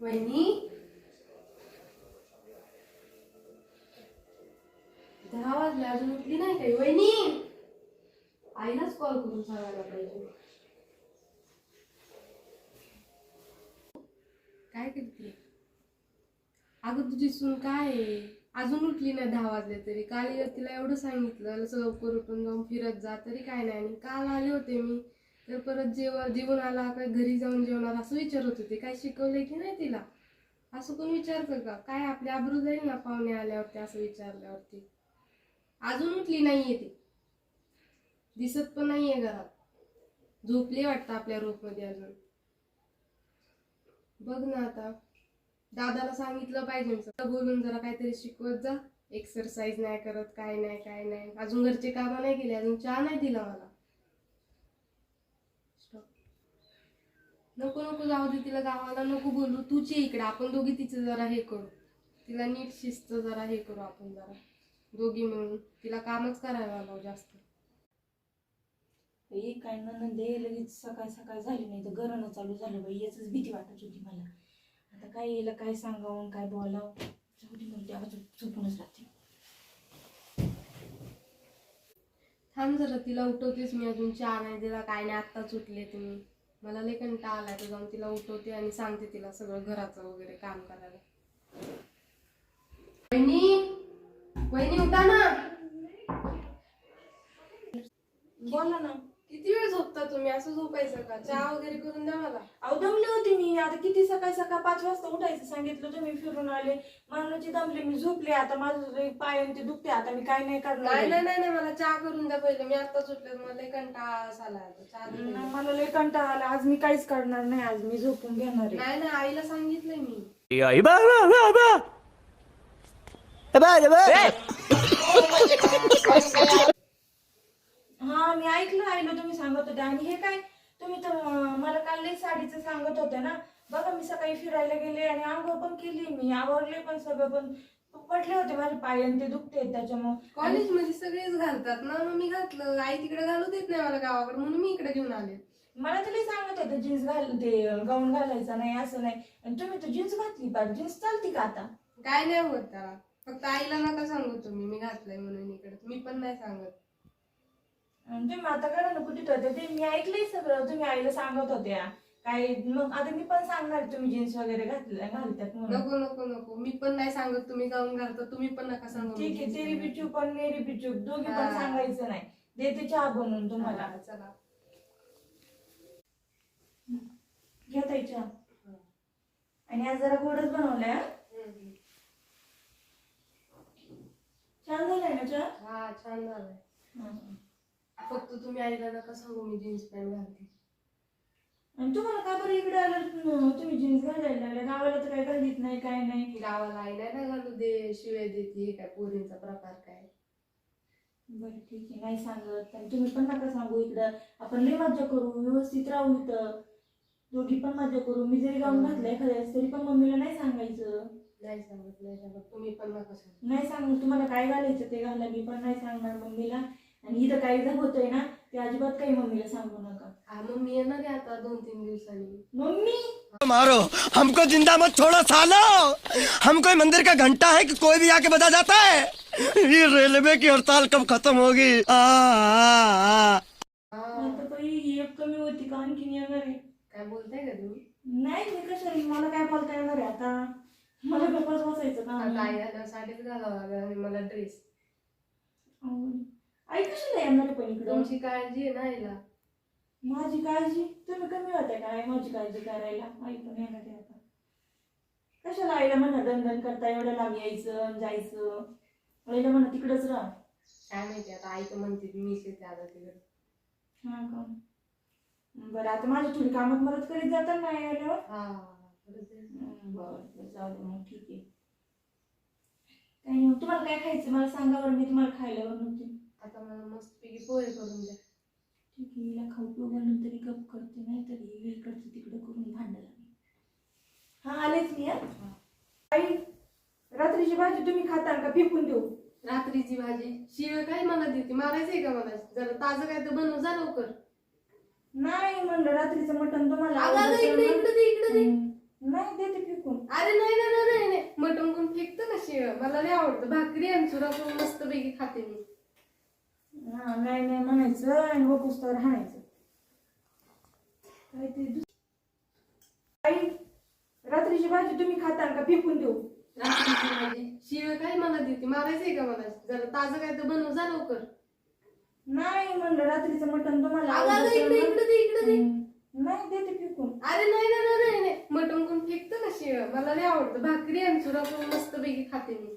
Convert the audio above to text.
वहिनी. दहा वाजले अजून उठली नाही काही. वहिनी आईलाच कॉल करून सांगायला पाहिजे. काय करते? अगं तुझी सून काय आहे? अजून उठली नाही दहा वाजले तरी. काल तिला एवढं सांगितलं असं लवकर उठून जाऊन फिरत जा तरी काय नाही. आणि काल आले होते मी. तर परत जेवण जेवण आला काय घरी जाऊन जेवणार असं विचारत होते. काय शिकवलंय की नाही तिला? असं कोण विचारतं का? काय आपली आबरू जाईल ना पाहुणे आल्यावरती असं विचारल्यावरती? अजून उठली नाहीये ती. दिसत पण नाहीये घरात. झोपली वाटतं आपल्या मध्ये अजून. बघ ना आता. दादाला सांगितलं पाहिजे बोलून जरा काहीतरी शिकवत जा. एक्सरसाइज नाही करत काय नाही काय नाही. अजून घरचे कामं नाही केले अजून चहा नाही दिला मला. नको नको जाऊ दे तिला गावाला नको बोलू. तूच ये इकडे आपण दोघी तिचं जरा हे करू. तिला नीट शिस्त जरा हे करू आपण जरा. दोघी मिळून. तिला कामच करायला लावू जास्त. बाई काय नंदे लगेच सकाळ सकाळ झाली नाही तर गरणं चालू झालं बाई याच भीती वाटत होती मला. आता काय येईल काय सांगावं काय बोलावं? जाऊ दे झोप- झोपूनच राहते. थांब जरा तिला उठवतेच मी अजून. चहा नाही दिला काय नाही आत्ताच उठले तुम्ही. मला लय कंटाळा आलाय तर जाऊन तिला उठवते आणि सांगते तिला सगळं घराचं वगैरे काम करायला. वहिनी वहिनी उठा ना. बोला ना. किती वेळ झोपता तुम्ही? असं झोपायचं का? चहा वगैरे करून द्या मला. अहो दमले होते मी. आता किती सकाळ सकाळ पाच वाजता उठायचं सांगितलं तुम्ही फिरून आले. मरणाची दमले मी झोपले. आता माझं लय पाय आणि ते दुखते आता मी काय नाही करणार नाही नाही नाही नाही, मला चहा करून द्या पहिले. मी आत्ताच उठले मला लय कंटाळा आला आता. चहा दे पहिले. नाही, मला लय कंटाळा आला. आज मी काहीच करणार नाही. आज मी झोपून घेणार आहे. नाही नाही. आईला सांगितलंय मी. iba iba हा मी ऐकलं ऐकलं तुम्ही सांगत होते. आणि हे काय तुम्ही तर अं, मला काल लई साडीचं सांगत होते ना. बघा मी सकाळी फिरायला गेले आणि आंघोळ पण केली मी आवरले पण सगळं पण पडले होते माझे पाय आणि ते दुखते त्याच्यामुळे. कॉलेजमध्ये सगळेच घालतात ना मग मी घातलं. आई तिकडे घालू देत नाही मला गावाकडे म्हणून मी इकडे घेऊन आले. मला तरी सांगत होते जीन्स घाल ते गाऊन घालायचा नाही असं नाही. आणि तुम्ही तर जीन्स घातली पाहिजे जीन्स चालती का आता? काय नाही होत त्याला. फक्त आईला नका सांगू तुम्ही मी घातलंय म्हणून इकडे. मी पण नाही सांगत. तुम्ही आता करा ना कुठे होते ते मी ऐकलंय सगळं. तुम्ही आईला सांगत होत्या. काय मग आता मी पण सांगणार तुम्ही जीन्स वगैरे घातल्या घालतात म्हणून. नको नको नको. मी पण नाही सांगत तुम्ही जाऊन घालता. तुम्ही पण नका सांगू मी ठीक आहे तेरी. बिचूक पण मेरी बिचूक दोघी पण हा. सांगायचं नाही. देते चहा बनवून तुम्हाला. चला. घ्या ताई चहा. आणि आज जरा गोडच बनवलाय हा? हम्म. छान झालाय ना चहा? हा छान झालंय. हं. फक्त तुम्ही आईला नका सांगू मी जीन्स पॅन्ट घालते. आणि तुम्हाला का बरं इकडे आलं? तुम्ही जीन्स घालायला लागले. गावाला तर काही घालीत नाही काय नाही. गावाला आई नाही ना घालू दे शिवाय देते हे काय पोरींचा प्रकार काय? बरं ठीक आहे नाही सांगत. आणि तुम्ही पण नका सांगू इकडं. आपण लई मज्जा करू व्यवस्थित राहू इथं. दोघी पण मज्जा करू. मी जरी गाऊन घातलं एखाद्या वेळेस तरी पण मम्मीला नाही सांगायचं. नाही सांगत नाही सांगत. तुम्ही पण नका सांगू. नाही सांगू. तुम्हाला काय घालायचं ते घाला. मी पण नाही सांगणार मम्मीला. आणि इथं काही जर होतंय ना ते अजिबात काही मम्मीला सांगू नका. हा मग येणार आहे आता दोन तीन दिवसांनी. मम्मी! मारो हमको ज़िंदा मत छोड़ो सालो! हम कोई मंदिर का घंटा है कि कोई भी आके बजा जाता है? ये रेलवे की हड़ताल कब खत्म होगी? आ, आ, आ। हा। आता बाई एक कमी होती का आणखीन येणार आहे? काय बोलताय का तुम्ही? नाही मी कशाला मला काय बोलता येणार आहे आता? मला गप्पच बसायचं आता का आई आल्यावर साडीच घालावं लागेल आणि मला ड्रेस आई कशाला येणार पण इकडं तुमची काळजी आहे ना आईला. माझी काळजी? तुम्ही कमी होत्या काय माझी काळजी करायला. आई पण येणार आहे आता. कशाला आईला म्हणा दंदन करता एवढं लांब यायचं आणि जायचं? आईला म्हणा तिकडच राहा. काय माहिती आता आई तर म्हणते मीच येते आता तिकडे. हा का? बरं आता माझी थोडी कामात मदत करीत जातात ना आई आल्यावर? हा परत जाईल. बरं बरं जाऊ दे मग ठीक आहे. काही नाही तुम्हाला काय खायचं? मला सांगा बरं मी तुम्हाला खायला बनवते. आता मला मस्तपैकी पोहे करून द्या. ठीक आहे हिला खाऊ पिऊ घालून तरी गप करते नाही तरी इकडचं तिकडं करून भांडण लागेल हा आलेच मी हा. आई रात्रीची भाजी तुम्ही खाता का? फेकून देऊ. रात्रीची भाजी? शिळ काय मला देते? मारायचंय का मला? जरा ताजं काय तर बनव जा लवकर. नाही म्हणलं रात्रीचं मटण तुम्हाला अगं, अगं, आवडतं इकडे ना. इकडे दे इकडे दे. हं. नाही देते फेकून. मला लय आवडतं. भाकरी आणि चुरा करून मस्तपैकी खाते मी. हा नाही नाही म्हणायचं आणि वपूस तर हाणायचं. काय ते आई रात्रीची भाजी तुम्ही खाताल का फेकून देऊ? रात्रीची भाजी? शिळ काय मला देते? मारायचंय का मला? जरा ताजं काय तर बनव जा लवकर. नाही म्हणलं रात्रीचं मटण तुम्हाला अगं, अगं, आवडतं इकडे ना? इकडे दे इकडे दे. हम्म. नाही देते फेकून. अरे नाही नाही नाही नाही, नाही. मटण कोण फेकतं का शिळ? मला लय आवडतं. भाकरी आणि चुरा करून मस्तपैकी खाते मी.